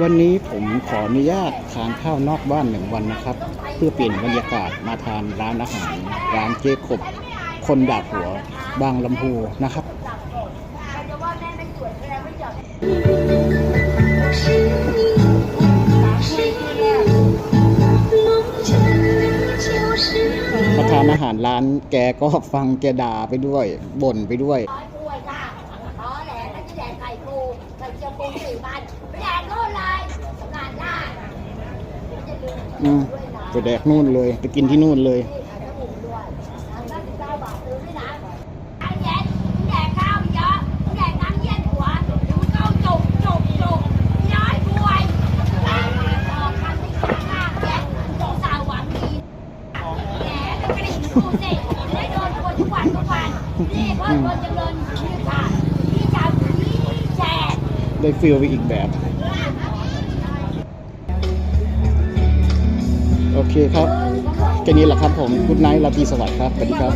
วันนี้ผมขออนุญาตทานข้าวนอกบ้านหนึ่งวันนะครับ เพื่อเปลี่ยนบรรยากาศมาทานร้านอาหารร้านเจ๊ขบคนดาบหัวบางลำพูนะครับมาทานอาหารร้านแกก็ฟังแกด่าไปด้วยบ่นไปด้วย ปูไก่เจียวปูสี่พันไปแดกโน่นเลยสำนักหน้าจะลืมอืมไปแดกนู่นเลยไปกินที่นู่นเลยที่ขายจมูกด้วยห้าสิบเก้าบาทซื้อด้วยนะไอ้แย่มึงแดกข้าวเยอะมึงแดกน้ำเย็นหัวเดี๋ยวมึงเข้า ได้ฟิลไปอีกแบบ โอเคครับแค่นี้แหละครับผม กุ๊ดไนท์ลาตีสวัสดิ์ครับ สวัสดีครับ